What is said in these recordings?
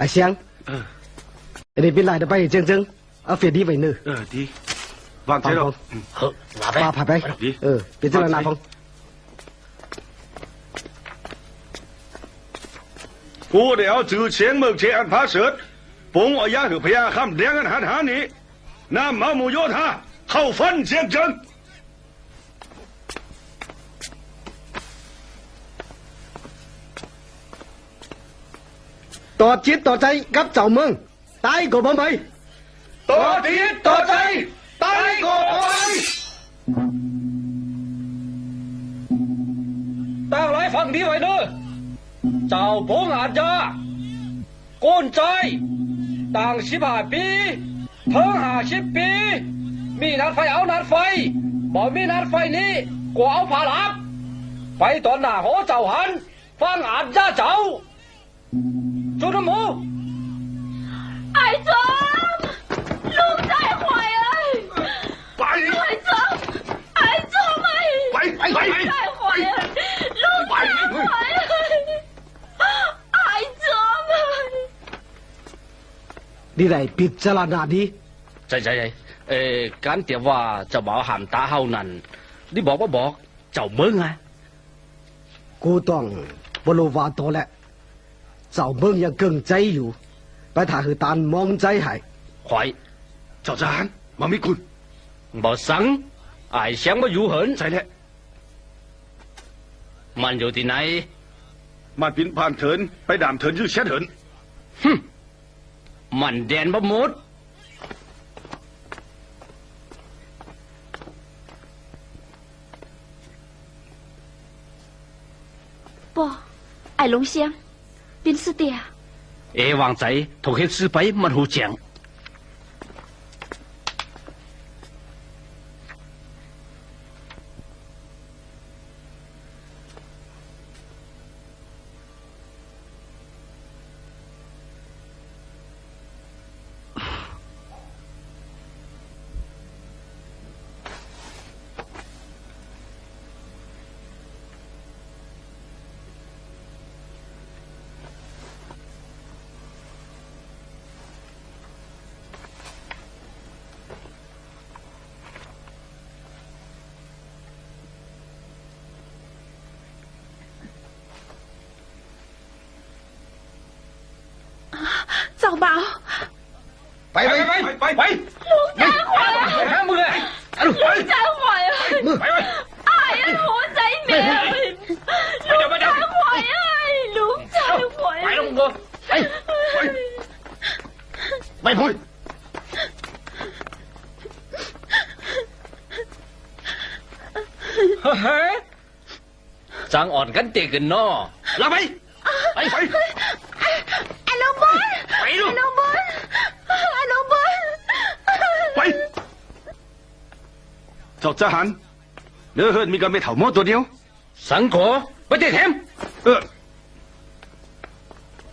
ไอ้เสียงเออไอ้นี่เป็นไรเดี๋ยวไปเจิงเจิงเอาเฟียดีไปเนื้อเออดีวางใจเราเฮ้ยว่าไปปลาผ่าไปดี เออเป็นเจ้าหน้าพงกูเดี๋ยวจือเฉียงเมืองเชียนพาเสดปงอายาหือพยาคำเลี้ยงกันหันหานี้น้ำมาหมูโยธาเข้าฟันเสียงเจิง ต่อจิตต่อใจกับเจ้าเมืองตายก็บ่ไปต่อทิศต่อใจตายก่อนไปตั้งหลายฟังดีไว้เด้อเจ้าพงอาจยาโกนใจต่างสิบห้าปีเพิ่งหาสิบปี มีนัดไฟเอานัดไฟบ่มีนัดไฟนี้กูเอาผาลับ ไปตอนหน้าหอเจ้าหัน ฟังอาจจ้าจุดน้ำหมูไอ้จอมลูกใจหวยเจ้า รณาดีใจใจใจเอ่อการเตียว่าเจ้าบ่าวหามตาเฮานั่นนี่บอกว่าบอกเจ้าเมืองไงกูต้องบรู วาโตแหละเจ้าเมืองยังเก่งใจอยู่ไปถ่าคือตานมองใจให้ข่อยเจ้าทหารมามิคุณบ่สังไอ้เสียงบ่อยู่เหินใช่แล้วมันอยู่ที่ไหนมาปินผ่านเถินไปด่ามเถินยื้อเช็ดเถินมันแดนบ่หมด不ไอ้ห ลงเสียงเป็นสเตีย เอวางใจถูกเฮ็ดซื้อไปมันหูเจียงเจ้าบ่าวไปไปไปไปไปลูก เจ้าทหารเนื้อเฮิรนมีกันไม่เถ่าหม้อตัวเดียว สังขอไปเตะแถมเออ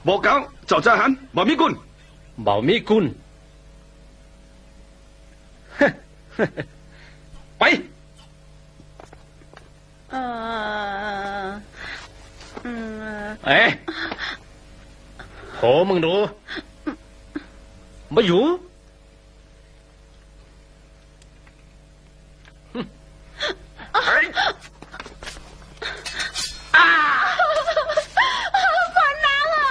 บอกเก้าเจ้าทหารมามิคุณบ่มีกุลไปเอออืมเอ๊ะโหมึงดูมาอยู่ ฟันนางอะ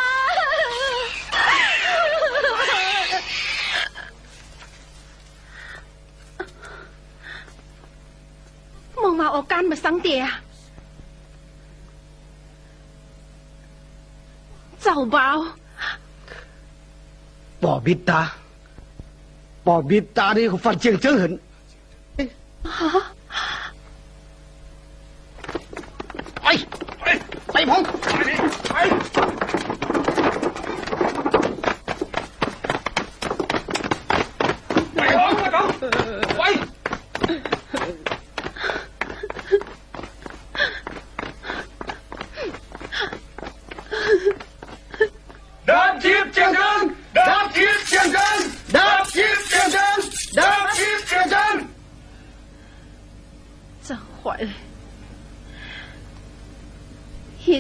มึงมาเอาการมาสังเตีย เจ้าบ่าว ปอ บิดตาปอบิดตานี่เขาฟันเจียงเจิงเห็นฮะ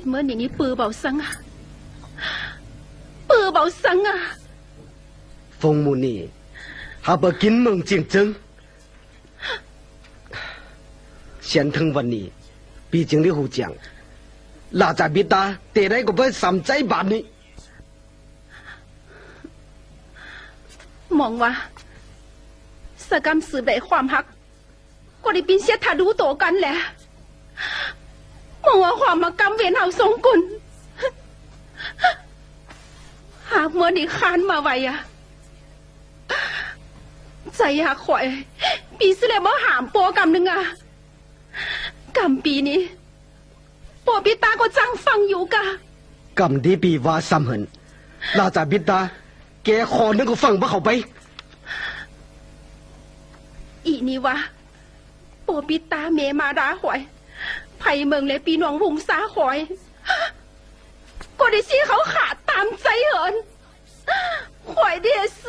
เหตุเมื่อนี้นี่ปือเบาสังอะปือเบาเบาสังอะฟงมูนี่หาบกินเมืองเจียงจึงเสียนถึงวันนี้ปี มองว่าสกรรมสืบได้ความฮักก็ได้เป็นเสียทาดูโตกันแหละมองว่าความมากรรมเวียนเฮาสองคนหากเมื่อนี้คานมาไวอะใจหักข่อย ปีสิเลยบ่หามโปกรรมหนึ่งอะกรรมปีนี้ปอปีตาก็จังฟังอยู่กะกำดีปีว่าซ้ำเหินลาจากบิดาแกคอนึกก็ฟังบ่เข้าไป อีนี่วะโปปิตาเมมาดาหวย ไผ่เมืองและปีน้องหุงสาหอยก็ได้ชี้เขาขาดตามใจเหินหวยเดียเ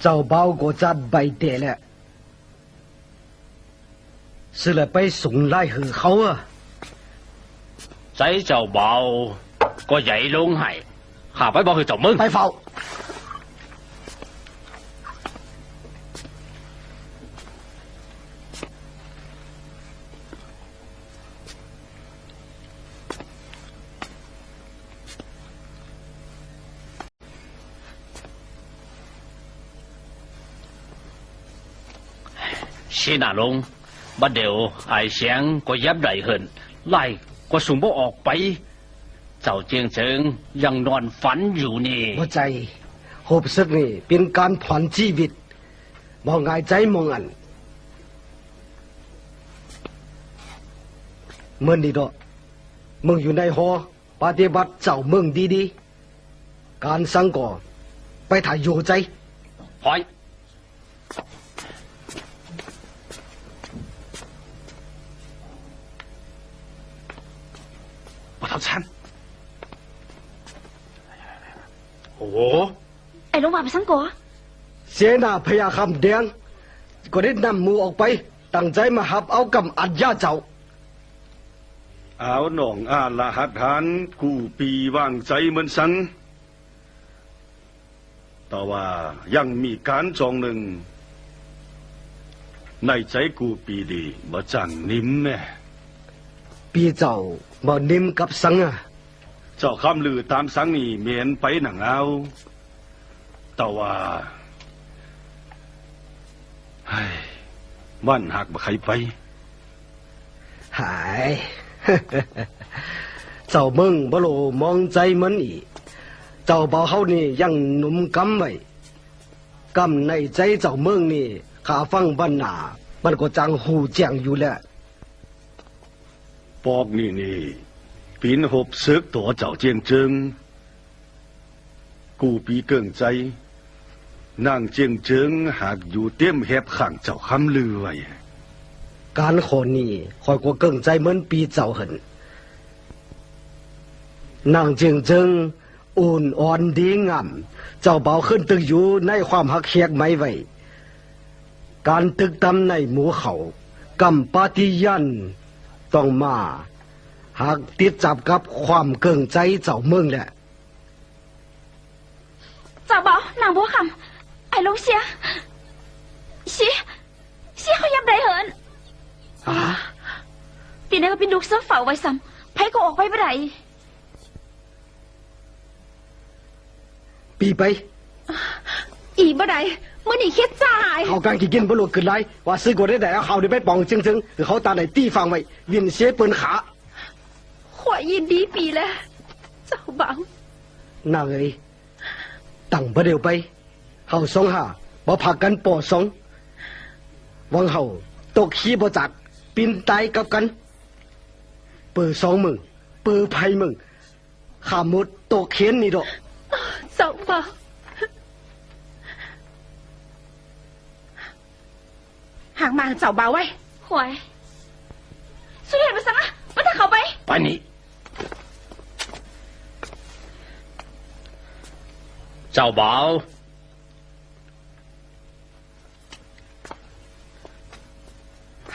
สือหวยเดียเสือนางเอ๋ยปีบ่ได้ใจเสียงไปเจียงจึง เอาหลายไปส่งหนูโปเจียงจึงเหินเจ้าเบาก็จัดใบเตะแหละสิเลยไปส่งไล่หือเขาอะ ใจเจ้าเบา ก็ใหญ่ลงให้ข้าไปบอกให้เจ้ามึง ไปเฝ้าชินาลงบัดเดี๋ยวไอเสียงก็ยับได้เหินไล่ก็สุ่มบ่ออกไป เจ้าเจียงเจิงยังนอนฝันอยู่นี่หัวใจหบซึกนี่เป็นการผ่อนชีวิตมองง่ายใจมองอันเมื่อนี้ดอกมึงอยู่ในหอปฏิบัติเจ้ามึงดีๆ การสังก่อไปถ่ายอยู่ใจพอย ไอ้ลงมาไปสังกัวเสียหน้าพยาคำแดงก็ได้นำหมูออกไป ตั้งใจมาหับเอากำอัดยาเจ้า เอาหน่องอาละหัดหานกูปีว่างใจเหมือนสังแต่ว่ายังมีการจองหนึ่ง ในใจกูปีดีมาจังนิ่มแน่ปีเจ้าบ่นิ่มกับสังอะเจ้าคำลือตามสังนี่เมียนไปหนังเอาแต่ว่าเฮ้ยมันหักบ่ใครไปหายเจ้ามึงบ่โลมองใจมันอีกเจ้าเบาเฮานี่ยังหนุ่มกำไว้กำในใจเจ้ามึงนี่ข้าฟังบันหนามันก็จังหูแจ้งอยู่แล้วปอกนี่นี่ปีนหบซึกตัวเจ้าเจียงเจิงกูปีเกิงใจ นางเจียงเจิงหากอยู่เตี้ยมแหบขังเจ้าคำลือไว้การขอนี่คอยกว่าเกิ่งใจเหมือนปีเจ้าเหินนางเจียงเจิงอุ่นอ่อนดีงามเจ้าเบาขึ้นตึกอยู่ในความหักเคียกไม้ไว้การตึกตำในหมู่เขากำปาฏิยันต้องมา หากติดจับกับความเกิ่งใจเจ้าเมืองแหละจ่าเบานางบัวคำ ไอ้ลงเสียเสียเสียเขายับได้เหินอ่าปีนี้ก็เป็นลูกเสื้อเฝ้าไว้ซ้ำไผก็ออกไปบ่ได้ปีไป อีบ่ได้เมื่อนี่เคล็ดจ่ายเขาการกี่กินบรรลุขึ้นไรว่าซื้อกว่าได้แต่เอาเขาได้ไปปองจึงจึงๆคือเขาตาไหนตีฟังไว้วินเสียปืนขาขวยินดีปีแล้วเจ้าเบานางเอ้ยตั้งประเดี๋ยวไป เฮาสองหาบ่พักกันปอสองวังเฮาตกขี้บ่จักปินตายกับกัน เปิดสองมึงเปิดไพ่มึงขาหมดตกเขียนนี่ดอกเจ้าเบาห่างมาเจ้าเบาไว้หวยสุดเห็นไปสังอะมันถ้าเขาไปไปไปนี่เจ้าบ่าว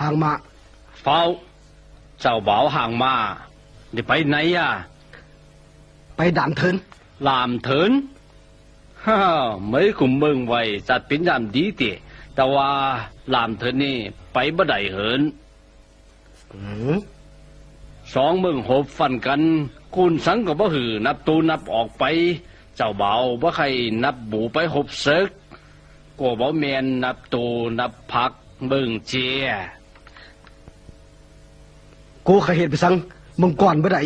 างมาเฝ้าเจ้าบ่าวห่างมาเดี๋ยวไปไหนอะ ไปด่านเทิน làm thớn ha mấy cùng mừng vậy giặt biến làm đi tỉ แต่ว่า làm thớn นี่ไปบ่ได้เหินอืมสองมึงหบฟันกันคุณสังก็บ่หือนับตูนับออกไป เจ้าเบาบ่ใครนับบูไปหบเซึกก็บ่แมนนับตูนับพักมึงเจีย กูเคยเห็นไปสังมึงก่อนบ่ได้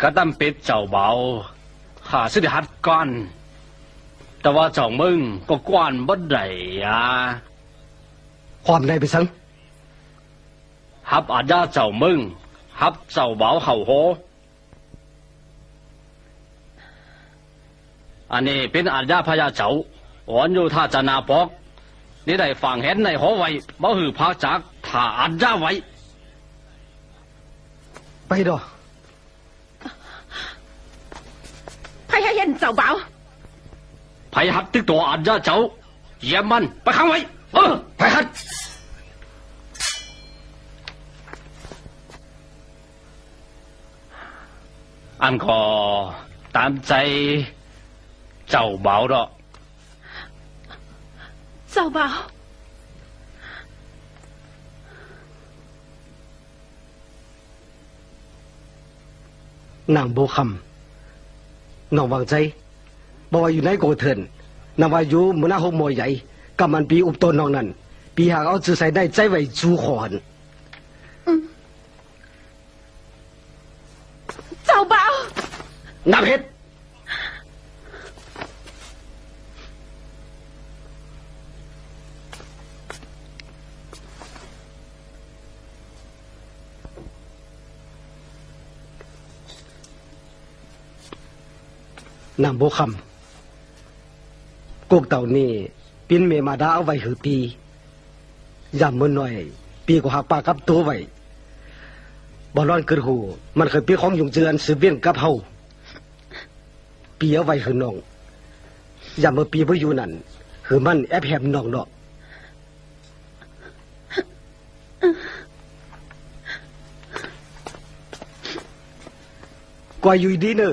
กระตำเป็ดเจ้าเบาข้าสิได้หัดก่อน แต่ว่าเจ้ามึงก็กวนบ่ได้อะความได้ไปสังฮับอาญาเจ้ามึงฮับเจ้าเบาเห่าโหอันนี้เป็นอาญาพญาเจ้าอ่อนอยู่ท่าจะนาปอก นี่ได้ฟังเห็นในหอไว้บ่หือพาจาก ท่าอาญาไว้ไปดอไผให้เห็นเจ้าบ่าวไผฮับตึกตัวอาญาเจ้าเหยียบมันไปขังไว้เออไปฮัดอันก็ตามใจเจ้าเบาดอกเจ้าบ่า นางโบคำน้องวางใจบอกว่าอยู่ในโกเถินนางว่าอยู่มือหน้าหกโมยใหญ่กำมันปีอุบตนน้องนั้นปีหากเอาจือใส่ได้ใจไว้จูขอนเจ้าบ่าวนับเฮ็ด นางโบคำกกเต่านี่ปินเมมาดาเอาไว้หือปียามมือหน่อย ปีก็หักปากกับตัวไว้บอลอนกิดหู มันเคยปีของยุงเจือนสืบเวียนกับเฮาปีเอาไว้หือน้องยามเมื่อปีบ่อยู่นั่นหือมันแอบแหมน้องเนาะกว่าอยู่ดีเนอะ